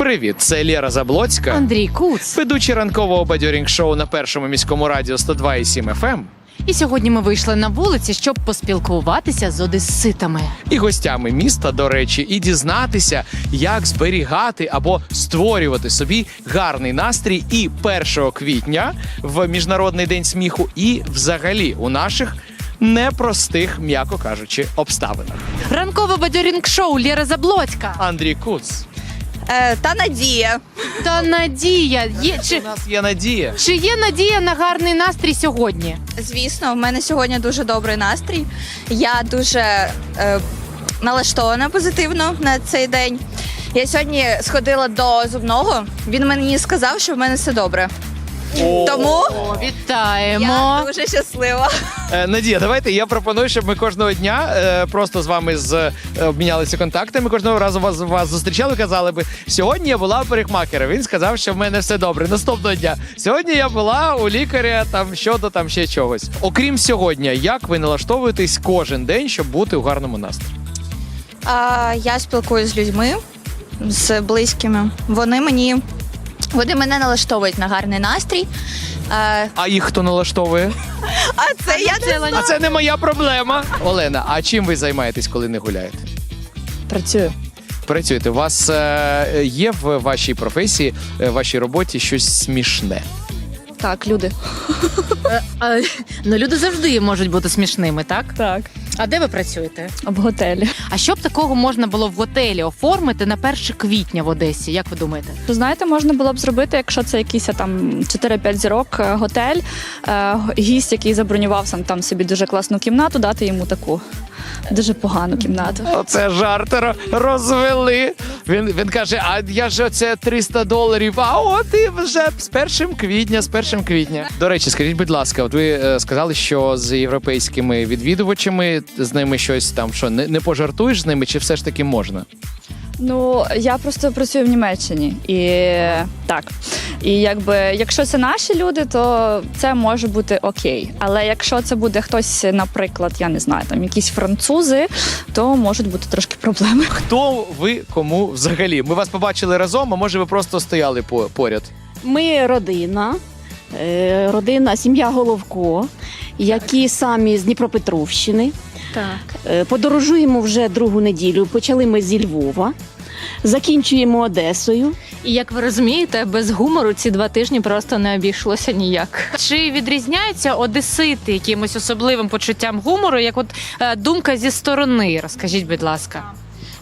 Привіт, це Лєра Заблоцька, Андрій Куц. ведучий ранкового бадьорінг шоу на першому міському радіо 102,7 FM. І сьогодні ми вийшли на вулиці, щоб поспілкуватися з одеситами. І гостями міста, до речі, і дізнатися, як зберігати або створювати собі гарний настрій і 1 квітня в міжнародний день сміху, і взагалі у наших непростих, м'яко кажучи, обставинах. Ранкове бадьорінг шоу Лєра Заблоцька. Андрій Куц, Е, та Надія. Та Надія, є у чи, нас є надія. чи є надія на гарний настрій сьогодні? Звісно, в мене сьогодні дуже добрий настрій. Я дуже е, налаштована позитивно на цей день. Я сьогодні сходила до зубного. Він мені сказав, що в мене все добре. Тому О, вітаємо. я дуже щаслива. Е, Надія, давайте я пропоную, щоб ми кожного дня е, просто з вами з е, обмінялися контактами. Кожного разу вас вас зустрічали. Казали би сьогодні я була у парикмахера. Він сказав, що в мене все добре. Наступного дня. Сьогодні я була у лікаря там щодо там ще чогось. Окрім сьогодні, як ви налаштовуєтесь кожен день, щоб бути у гарному настрої? А, я спілкуюся з людьми, з близькими. Вони мені вони мене налаштовують на гарний настрій. Е, А їх хто налаштовує? а це я не знаю. А це не моя проблема. Олена, а чим ви займаєтесь, коли не гуляєте? працюю. Працюєте? У вас е, є в вашій професії, е, в вашій роботі щось смішне? Так, люди. Ну, люди завжди можуть бути смішними, так? Так, А де ви працюєте? в готелі. А що б такого можна було в готелі оформити на 1 квітня в Одесі? Як ви думаєте? То знаєте, можна було б зробити, якщо це якийсь там 4-5 зірок е, готель, е, гість, який забронював сам там собі дуже класну кімнату, дати йому таку дуже погану кімнату. Оце жартера розвели. Він, він каже: А я ж оце 300 доларів. А от і вже з першим квітня, з першим квітня. До речі, скажіть, будь ласка, от ви е, сказали, що з європейськими відвідувачами з ними щось там що не, не пожартуєш з ними, чи все ж таки можна? Ну я просто працюю в Німеччині і так. І якби якщо це наші люди, то це може бути окей. Але якщо це буде хтось, наприклад, я не знаю, там якісь французи, то можуть бути трошки проблеми. Хто ви кому взагалі? Ми вас побачили разом, а може ви просто стояли по- поряд? Ми родина, е, родина, сім'я Головко, які самі з Дніпропетровщини. Так. Е, Подорожуємо вже другу неділю. Почали ми зі Львова, закінчуємо Одесою. І як ви розумієте, без гумору ці два тижні просто не обійшлося ніяк. Чи відрізняються одесити якимось особливим почуттям гумору, як от е, думка зі сторони? Розкажіть, будь ласка.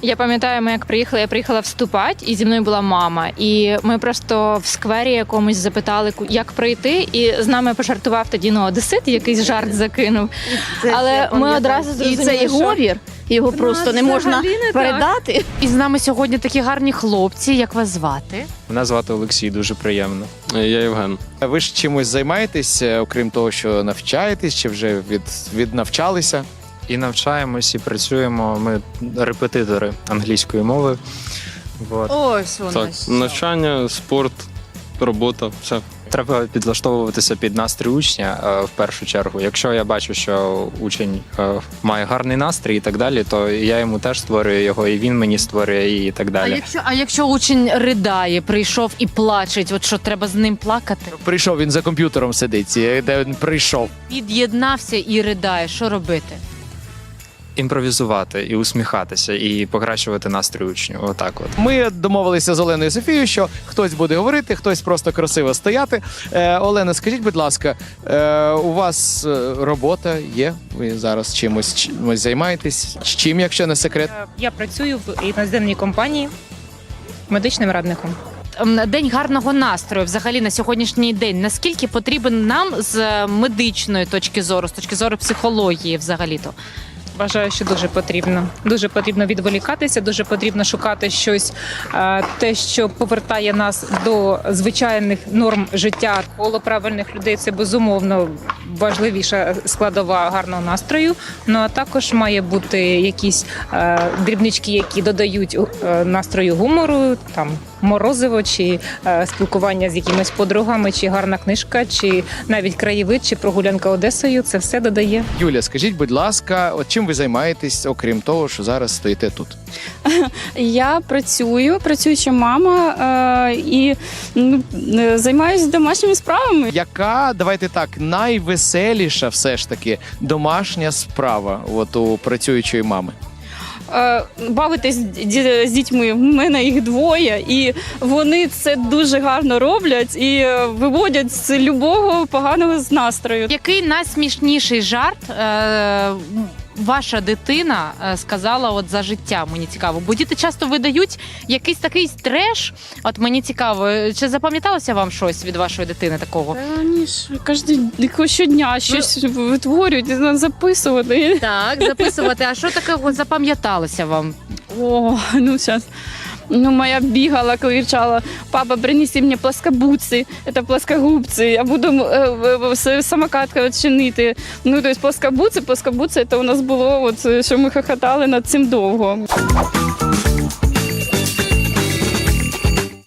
Я пам'ятаю, ми як приїхали, я приїхала вступати, і зі мною була мама. І ми просто в сквері якомусь запитали, ку- як пройти, і з нами пожартував тоді ну, одесит, якийсь жарт закинув. Але ми одразу І зрозуміли, цей що говір його просто не можна не так. передати. І з нами сьогодні такі гарні хлопці. Як вас звати? Мене звати Олексій, дуже приємно. Я Євген. Ви ж чимось займаєтесь, е, окрім того, що навчаєтесь, чи вже від, віднавчалися? І навчаємось, і працюємо. Ми репетитори англійської мови. Вот. Ось Так, навчання, спорт, робота, все. Треба підлаштовуватися під настрій учня е, в першу чергу. Якщо я бачу, що учень е, має гарний настрій і так далі, то я йому теж створюю його, і він мені створює і так А далі. якщо, а якщо учень ридає, прийшов і плачеть, от що треба з ним плакати? Прийшов він за комп'ютером сидить, де він прийшов. Під'єднався і ридає. Що робити? Імпровізувати і усміхатися, і покращувати настрій учню. Отак от. Ми домовилися з Оленою Софією, що хтось буде говорити, хтось просто красиво стояти. Е, Олена, скажіть, будь ласка, е, у вас е, робота є? Ви зараз чимось, чимось займаєтесь? З Чим, якщо не секрет? Я працюю в іноземній компанії медичним радником. День гарного настрою взагалі на сьогоднішній день. Наскільки потрібен нам з медичної точки зору, з точки зору психології, взагалі то? Вважаю, що дуже потрібно. Дуже потрібно відволікатися, дуже потрібно шукати щось, е, те, що повертає нас до звичайних норм життя. Коло правильних людей це безумовно важливіша складова гарного настрою. Ну а також має бути якісь е, дрібнички, які додають е, настрою гумору, там морозиво, чи е, спілкування з якимись подругами, чи гарна книжка, чи навіть краєвид, чи прогулянка Одесою. Це все додає. Юля, скажіть, будь ласка, от чим ви займаєтесь, окрім того, що зараз стоїте тут? Я працюю, працююча мама е, і ну, е, займаюся домашніми справами. Яка, давайте так, найвеселіша все ж таки домашня справа от у працюючої мами? Е, бавитись з дітьми. В мене їх двоє, і вони це дуже гарно роблять і виводять з любого поганого з настрою. Який найсмішніший жарт е, ваша дитина е, сказала от за життя? Мені цікаво. Бо діти часто видають якийсь такий треш. От мені цікаво, чи запам'яталося вам щось від вашої дитини такого? Та ні ж, кожен щодня щось витворюють, треба записувати. Так, записувати. А що такого запам'яталося вам? О, ну зараз. Ну, моя бігала, кричала, папа, принеси мені плоскобутці, це плоскогубці, я буду е, в- в- с- самокат чинити. Ну, тобто плоскобутці, плоскобутці, це у нас було, от, що ми хохотали над цим довго.